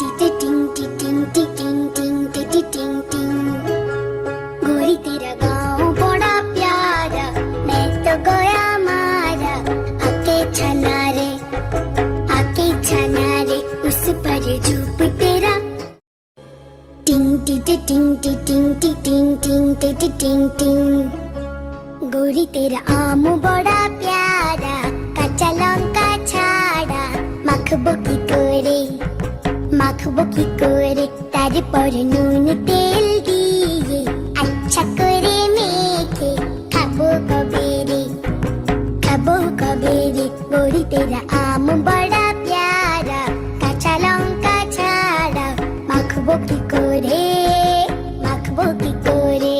টিতে টিং টি টিং টি टिंग टिंग टी टी टिंग टिंग गोरी तेरा गाँव बड़ा प्यारा मैं तो गया मारा आके छना रे आके छना रे उस पर झूप तेरा टिंग टी टी टिंग टी टिंग टी टिंग टिंग टी टी टिंग टिंग गोरी तेरा आम बड़ा प्यारा কাঁচা লঙ্কা ছাড়া মাখবো কি করে মাখবো কি করে তারপরে নুন তেল দিয়ে আচ্ছা করে মেখে খাব কবে রে খাব কবে রে বড়ি তেরা আম বড়া প্যারা কাঁচা লঙ্কা ছাড়া মাখবো কি করে মাখবো কি করে